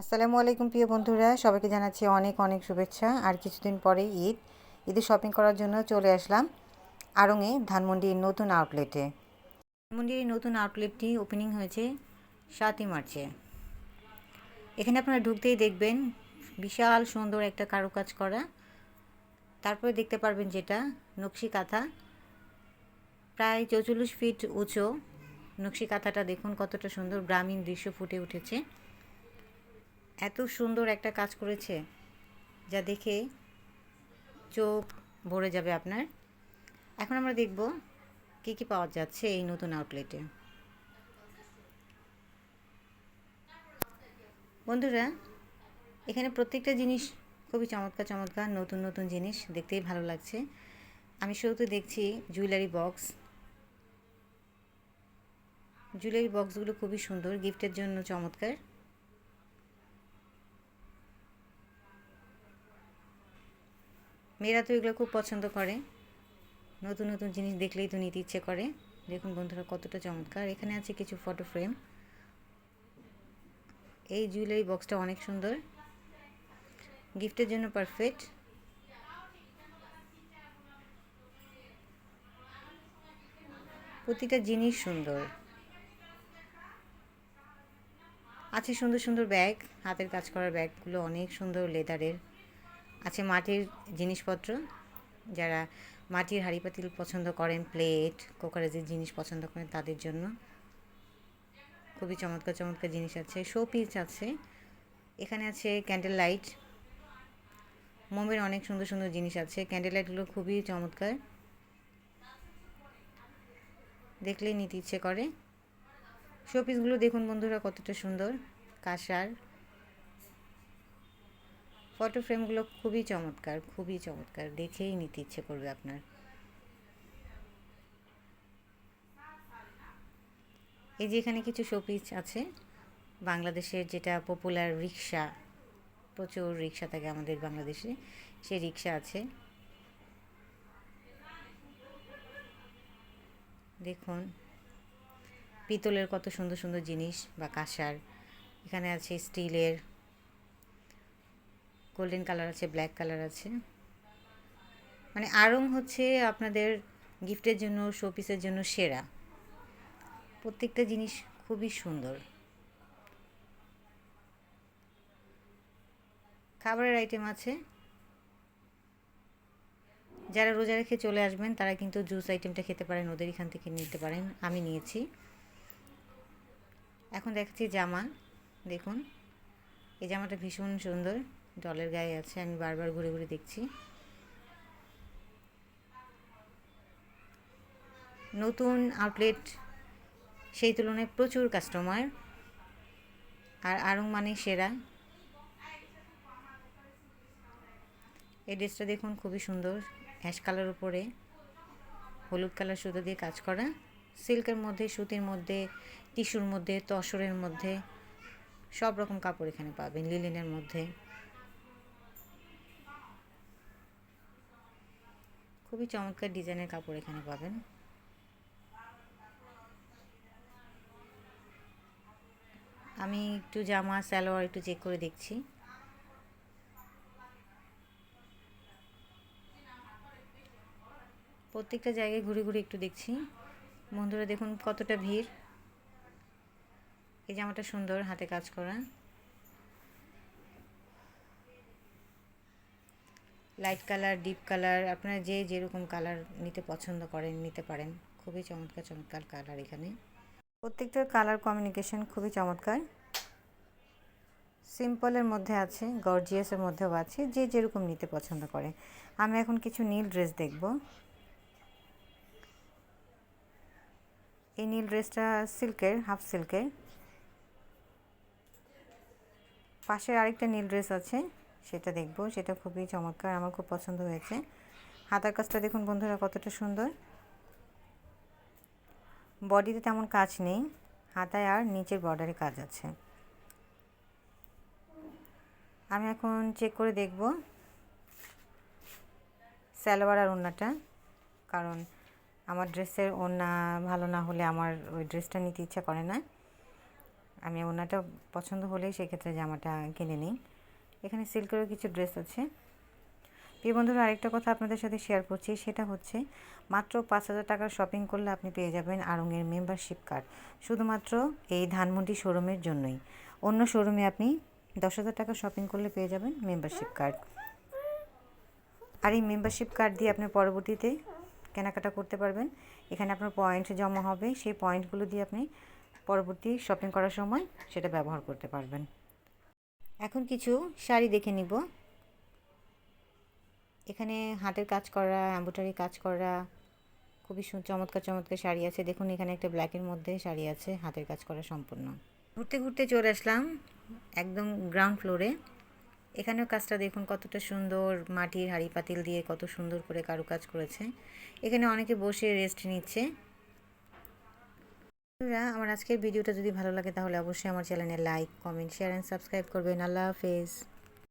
আসসালামু আলাইকুম প্রিয় বন্ধুরা, সবাইকে জানাচ্ছি অনেক অনেক শুভেচ্ছা। আর কিছুদিন পরে ঈদ ঈদে শপিং করার জন্য চলে আসলাম আড়ংয়ে ধানমন্ডির নতুন আউটলেটে ধানমন্ডির নতুন আউটলেটটি ওপেনিং হয়েছে সাতই মার্চে। এখানে আপনারা ঢুকতেই দেখবেন বিশাল সুন্দর একটা কারুকাজ করা। তারপরে দেখতে পারবেন যেটা, নকশি কাঁথা। প্রায় চৌচল্লিশ ফিট উঁচু নকশি কাঁথাটা দেখুন কতটা সুন্দর গ্রামীণ দৃশ্য ফুটে উঠেছে। এত সুন্দর একটা কাজ করেছে, যা দেখে চোখ ভরে যাবে আপনার। এখন আমরা দেখব কী কী পাওয়া যাচ্ছে এই নতুন আউটলেটে বন্ধুরা, এখানে প্রত্যেকটা জিনিস খুবই চমৎকার চমৎকার, নতুন নতুন জিনিস দেখতেই ভালো লাগছে। আমি শুরুতে দেখছি জুয়েলারি বক্স জুয়েলারি বক্সগুলো খুবই সুন্দর গিফটের জন্য চমৎকার। মেয়েরা তো এগুলো খুব পছন্দ করে। নতুন নতুন জিনিস দেখলেই তো নিতে ইচ্ছে করে। দেখুন বন্ধুরা কতটা চমৎকার। এখানে আছে কিছু ফটো ফ্রেম এই জুয়েলারি বক্সটা অনেক সুন্দর। গিফটের জন্য পারফেক্ট প্রতিটা জিনিস সুন্দর। আছে সুন্দর সুন্দর ব্যাগ হাতের কাজ করার ব্যাগগুলো অনেক সুন্দর লেদারের আছে মাটির জিনিসপত্র, যারা মাটির হাঁড়ি পাতিল পছন্দ করেন, প্লেট, কোকারেজের জিনিস পছন্দ করেন তাদের জন্য। খুবই চমৎকার চমৎকার জিনিস আছে। শো পিস আছে। এখানে আছে ক্যান্ডেল লাইট মোমের অনেক সুন্দর সুন্দর জিনিস আছে। ক্যান্ডেল লাইটগুলো খুবই চমৎকার। দেখলেই নিতে ইচ্ছে করে। শো পিসগুলো দেখুন বন্ধুরা কতটা সুন্দর। কাঁসার। ফটো ফ্রেমগুলো খুবই চমৎকার খুবই চমৎকার। দেখেই নিতে ইচ্ছে করবে আপনার। এই যে এখানে কিছু শোপিস আছে। বাংলাদেশের যেটা পপুলার রিক্সা প্রচুর রিক্সা থাকে আমাদের বাংলাদেশে সে রিক্সা আছে। দেখুন, পিতলের কত সুন্দর সুন্দর জিনিস বা কাঁসার। এখানে আছে স্টিলের গোল্ডেন কালার আছে, ব্ল্যাক কালার আছে। মানে আড়ং হচ্ছে আপনাদের গিফটের জন্য, শোপিসের জন্য সেরা। প্রত্যেকটা জিনিস খুবই সুন্দর। খাবারের আইটেম আছে। যারা রোজা রেখে চলে আসবেন, তারা কিন্তু জুস আইটেমটা খেতে পারেন, ওদের এখান থেকে নিতে পারেন। আমি নিয়েছি। এখন দেখাচ্ছি জামা। দেখুন, এই জামাটা ভীষণ সুন্দর। ডলের গায়ে আছে, আমি বারবার ঘুরে ঘুরে দেখছি। নতুন আউটলেট সেই তুলনায় প্রচুর কাস্টমার আর আরং মানে সেরা। এই ড্রেসটা দেখুন, খুবই সুন্দর অ্যাশ কালার উপরে, হলুদ কালার সুতো দিয়ে কাজ করা। সিল্কের মধ্যে, সুতির মধ্যে টিস্যুর মধ্যে, তসরের মধ্যে, সব রকম কাপড় এখানে পাবেন লিলিনের মধ্যে। খুবই চমৎকার ডিজাইনের কাপড় এখানে পাবেন। আমি একটু জামা, সালোয়ার একটু চেক করে দেখছি। প্রত্যেকটা জায়গায় ঘুরে ঘুরে একটু দেখছি। বন্ধুরা দেখুন কতটা ভিড়। এই জামাটা সুন্দর, হাতে কাজ করা। লাইট কালার ডিপ কালার আপনারা যে যেরকম কালার নিতে পছন্দ করেন, নিতে পারেন। খুবই চমৎকার চমৎকার কালার এখানে। প্রত্যেকটার কালার কমিউনিকেশন খুবই চমৎকার। সিম্পলের মধ্যে আছে গর্জিয়াসের মধ্যেও আছে, যে যেরকম নিতে পছন্দ করে। আমি এখন কিছু নীল ড্রেস দেখব। এই নীল ড্রেসটা সিল্কের হাফ সিল্কের পাশের আরেকটা নীল ড্রেস আছে। সেটা দেখব, সেটা খুবই চমৎকার, আমার খুব পছন্দ হয়েছে। হাতার কাজটা দেখুন বন্ধুরা কতটা সুন্দর। বডিতে তেমন কাজ নেই, হাতায় আর নিচের বর্ডারে কাজ আছে। আমি এখন চেক করে দেখব সালোয়ার আর ওড়নাটা, কারণ আমার ড্রেসের ওড়না ভালো না হলে আমার ওই ড্রেসটা নিতে ইচ্ছা করে না। আমি ওনাটা পছন্দ হলেই সেক্ষেত্রে জামাটা কিনে নিই। এখানে সিল্কেরও কিছু ড্রেস আছে। প্রিয় বন্ধুরা, আরেকটা কথা আপনাদের সাথে শেয়ার করছি, সেটা হচ্ছে মাত্র পাঁচ হাজার টাকার শপিং করলে আপনি পেয়ে যাবেন আড়ংয়ের মেম্বারশিপ কার্ড শুধুমাত্র এই ধানমন্ডি শোরুমের জন্যই। অন্য শোরুমে আপনি দশ হাজার টাকা শপিং করলে পেয়ে যাবেন মেম্বারশিপ কার্ড আর এই মেম্বারশিপ কার্ড দিয়ে আপনি পরবর্তীতে কেনাকাটা করতে পারবেন। এখানে আপনার পয়েন্ট জমা হবে, সেই পয়েন্টগুলো দিয়ে আপনি পরবর্তী শপিং করার সময় সেটা ব্যবহার করতে পারবেন। এখন কিছু শাড়ি দেখে নিব। এখানে হাতের কাজ করা অ্যাম্বোটারি কাজ করা, খুবই চমৎকার চমৎকার শাড়ি আছে। দেখুন, এখানে একটা ব্ল্যাকের মধ্যে শাড়ি আছে, হাতের কাজ করা সম্পূর্ণ। ঘুরতে ঘুরতে চলে আসলাম একদম গ্রাউন্ড ফ্লোরে এখানেও কাজটা দেখুন কতটা সুন্দর, মাটির হাড়ি পাতিল দিয়ে কত সুন্দর করে কারুকাজ করেছে। এখানে অনেকে বসে রেস্ট নিচ্ছে। আমার আজকের ভিডিওটা যদি ভালো লাগে তাহলে অবশ্যই আমার চ্যানেলে like comment share and subscribe করবেন। আল্লাহ হাফেজ।